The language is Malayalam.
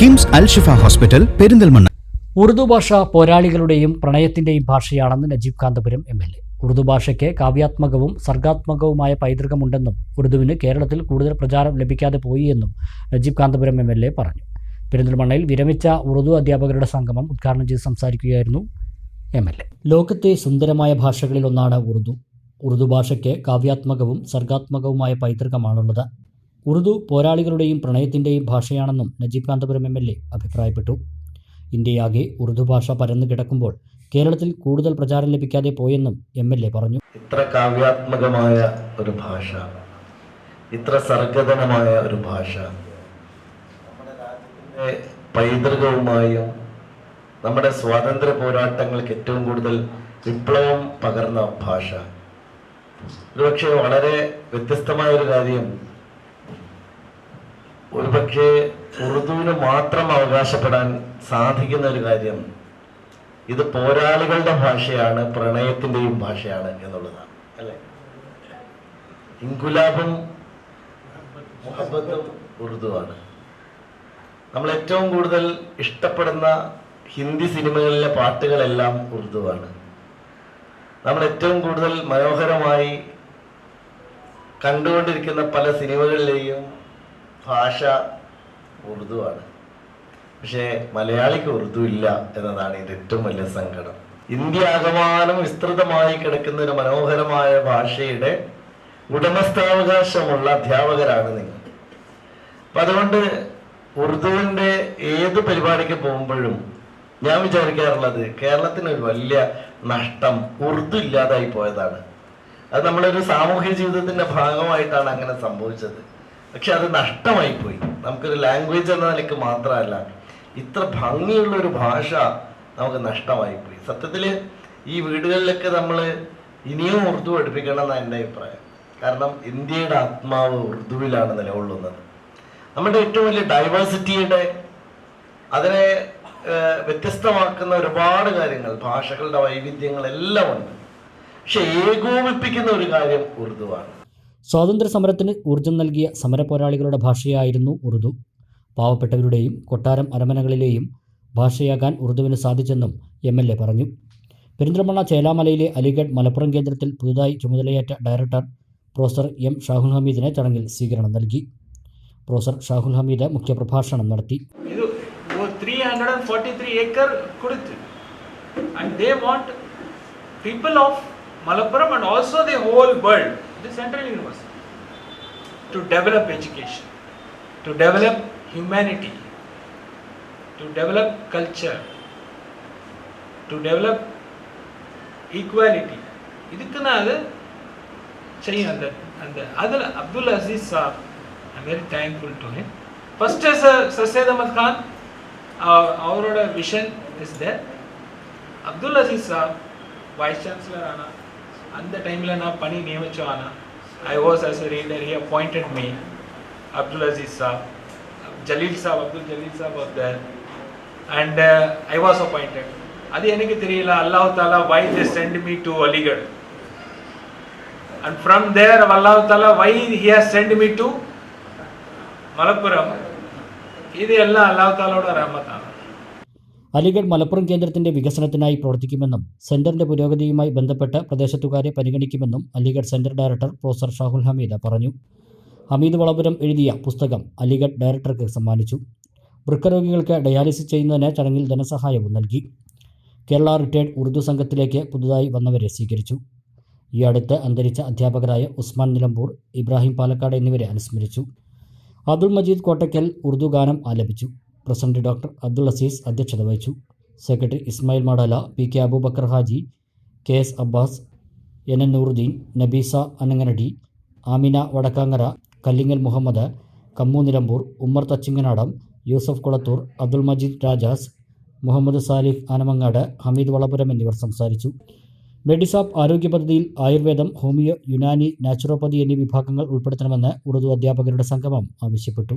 KIMS Al Alshifa hospital Perinthalmanna. Urdu ഭാഷ പോരാളികളുടെയും പ്രണയത്തിന്റെയും ഭാഷയാണെന്ന് Najeeb Kanthapuram M L A. Urdu ഭാഷയ്ക്ക് കാവ്യാത്മകവും സർഗാത്മകവുമായ പൈതൃകമുണ്ടെന്നും ഉറുദുവിന് കേരളത്തിൽ കൂടുതൽ പ്രചാരം ലഭിക്കാതെ പോയി എന്നും Najeeb Kanthapuram M L A പറഞ്ഞു. പെരിന്തൽമണ്ണയിൽ വിരമിച്ച ഉറുദു അധ്യാപകരുടെ സംഗമം ഉദ്ഘാടനം ചെയ്ത് സംസാരിക്കുകയായിരുന്നു എം എൽ എ. ലോകത്തെ സുന്ദരമായ ഭാഷകളിലൊന്നാണ് ഉറുദു. ഉറുദു ഭാഷയ്ക്ക് കാവ്യാത്മകവും സർഗാത്മകവുമായ പൈതൃകമാണുള്ളത്. ഉറുദു പോരാളികളുടെയും പ്രണയത്തിന്റെയും ഭാഷയാണെന്നും Najeeb Kanthapuram M L A അഭിപ്രായപ്പെട്ടു. ഇന്ത്യയാകെ ഉറുദു ഭാഷ പരന്നു കിടക്കുമ്പോൾ കേരളത്തിൽ കൂടുതൽ പ്രചാരം ലഭിക്കാതെ പോയെന്നും എം എൽ എ പറഞ്ഞു. ഇത്ര കാവ്യാത്മകമായ ഒരു ഭാഷ ഇത്ര സർഗതനമായ ഒരു ഭാഷ നമ്മുടെ പൈതൃകവുമായും നമ്മുടെ സ്വാതന്ത്ര്യ പോരാട്ടങ്ങൾക്ക് ഏറ്റവും കൂടുതൽ വിപ്ലവം പകർന്ന ഭാഷ. ഒരുപക്ഷെ വളരെ വ്യത്യസ്തമായ ഒരു കാര്യം ഒരുപക്ഷെ ഉറുദുവിന് മാത്രം അവകാശപ്പെടാൻ സാധിക്കുന്ന ഒരു കാര്യം ഇത് പോരാളികളുടെ ഭാഷയാണ് പ്രണയത്തിന്റെയും ഭാഷയാണ് എന്നുള്ളതാണ്. അല്ലെ? ഇൻകുലാബും മുഹബത്തും ഉറുദുവാണ്. നമ്മൾ ഏറ്റവും കൂടുതൽ ഇഷ്ടപ്പെടുന്ന ഹിന്ദി സിനിമകളിലെ പാട്ടുകളെല്ലാം ഉറുദുവാണ്. നമ്മൾ ഏറ്റവും കൂടുതൽ മനോഹരമായി കണ്ടുകൊണ്ടിരിക്കുന്ന പല സിനിമകളിലെയും ഭാഷ ഉറുദു ആണ് പക്ഷേ മലയാളിക്ക് ഉറുദു ഇല്ല എന്നതാണ് ഇത് ഏറ്റവും വലിയ സങ്കടം. ഇന്ത്യ ആകമാനം വിസ്തൃതമായി കിടക്കുന്ന ഒരു മനോഹരമായ ഭാഷയുടെ ഉടമസ്ഥാവകാശമുള്ള അധ്യാപകരാണ് നിങ്ങൾ. അപ്പൊ അതുകൊണ്ട് ഉറുദുവിന്റെ ഏത് പരിപാടിക്ക് പോകുമ്പോഴും ഞാൻ വിചാരിക്കാറുള്ളത് കേരളത്തിന് ഒരു വലിയ നഷ്ടം ഉറുദു ഇല്ലാതായി പോയതാണ്. അത് നമ്മളൊരു സാമൂഹ്യ ജീവിതത്തിന്റെ ഭാഗമായിട്ടാണ് അങ്ങനെ സംഭവിച്ചത്. പക്ഷെ അത് നഷ്ടമായി പോയി നമുക്കൊരു ലാംഗ്വേജ് എന്ന നിലയ്ക്ക് മാത്രമല്ല ഇത്ര ഭംഗിയുള്ള ഒരു ഭാഷ നമുക്ക് നഷ്ടമായി പോയി സത്യത്തിൽ ഈ വീടുകളിലൊക്കെ നമ്മൾ ഇനിയും ഉറുദു പഠിപ്പിക്കണം എന്നാണ് എന്റെ അഭിപ്രായം. കാരണം ഇന്ത്യയുടെ ആത്മാവ് ഉറുദുവിലാണ് നിലകൊള്ളുന്നത്. നമ്മുടെ ഏറ്റവും വലിയ ഡൈവേഴ്സിറ്റിയുടെ അതിനെ വ്യത്യസ്തമാക്കുന്ന ഒരുപാട് കാര്യങ്ങൾ ഭാഷകളുടെ വൈവിധ്യങ്ങളെല്ലാം ഉണ്ട്. പക്ഷെ ഏകോപിപ്പിക്കുന്ന ഒരു കാര്യം ഉറുദുവാണ്. സ്വാതന്ത്ര്യ സമരത്തിന് ഊർജം നൽകിയ സമരപോരാളികളുടെ ഭാഷയായിരുന്നു ഉറുദു. പാവപ്പെട്ടവരുടെയും കൊട്ടാരം അരമനകളിലെയും ഭാഷയാകാൻ ഉറുദുവിന് സാധിച്ചെന്നും എം എൽ എ പറഞ്ഞു. പെരിന്തൽമണ്ണ ചേലാമലയിലെ അലിഗഡ് മലപ്പുറം കേന്ദ്രത്തിൽ പുതുതായി ചുമതലയേറ്റ ഡയറക്ടർ പ്രൊഫസർ എം ഷാഹുൽ ഹമീദിനെ ചടങ്ങിൽ സ്വീകരണം നൽകി. പ്രൊഫസർ ഷാഹുൽ ഹമീദ് മുഖ്യപ്രഭാഷണം നടത്തി. And they want people of Malappuram the central university to develop education, to develop humanity, to develop culture, to develop equality. இதுக்குன்னா அது செய்யும் அந்த அந்த அதில் Abdul Aziz sir I very thankful to him sir sir ahmed khan our our vision is there abdul aziz sir vice chancellor ana அந்த டைமில் நான் பணி నేను I was as as a reader he appointed me Abdul Aziz Sahab Jaleel Sahab Abdul Jaleel Sahab of there and I was appointed அது எனக்கு தெரியல அல்லாஹ் தாலா by they sent me to Aligarh and from there அல்லாஹ் தாலா by he has sent me to Malappuram இது எல்லாம் அல்லாஹ் தாலாவோட ரஹமத்தான். അലിഗഡ് മലപ്പുറം കേന്ദ്രത്തിന്റെ വികസനത്തിനായി പ്രവർത്തിക്കുമെന്നും സെന്ററിന്റെ പുരോഗതിയുമായി ബന്ധപ്പെട്ട് പ്രദേശത്തുകാരെ പരിഗണിക്കുമെന്നും Aligarh centre director professor Shahul Hameed പറഞ്ഞു. ഹമീദ് വളപുരം എഴുതിയ പുസ്തകം അലിഗഡ് ഡയറക്ടർക്ക് സമ്മാനിച്ചു. വൃക്കരോഗികൾക്ക് ഡയാലിസിസ് ചെയ്യുന്നതിന് ചടങ്ങിൽ ധനസഹായവും നൽകി. കേരള റിട്ടയർഡ് ഉറുദു സംഘത്തിലേക്ക് പുതുതായി വന്നവരെ സ്വീകരിച്ചു. ഈ അടുത്ത് അന്തരിച്ച അധ്യാപകരായ ഉസ്മാൻ നിലമ്പൂർ ഇബ്രാഹിം പാലക്കാട് എന്നിവരെ അനുസ്മരിച്ചു. അബ്ദുൾ മജീദ് കോട്ടയ്ക്കൽ ഉറുദു ഗാനം ആലപിച്ചു. പ്രസിഡന്റ് ഡോക്ടർ അബ്ദുൾ അസീസ് അധ്യക്ഷത വഹിച്ചു. Secretary Ismail Madala P K Aboobacker Haji K S Abbas N N Nooruddeen Nabeesa Ananganadi Amina Vadakkangara Kallingal Muhammed Kammu Nilambur Ummer Thachinganadam Yusuf Kulathur Abdul Majeed Rajas Muhammed Salif Anamangad Hameed Valapuram എന്നിവർ സംസാരിച്ചു. മെഡിസാപ്പ് ആരോഗ്യ പദ്ധതിയിൽ ആയുർവേദം ഹോമിയോ യുനാനി നാച്ചുറോപ്പതി എന്നീ വിഭാഗങ്ങൾ ഉൾപ്പെടുത്തണമെന്ന് ഉറുദു അധ്യാപകരുടെ സംഗമം ആവശ്യപ്പെട്ടു.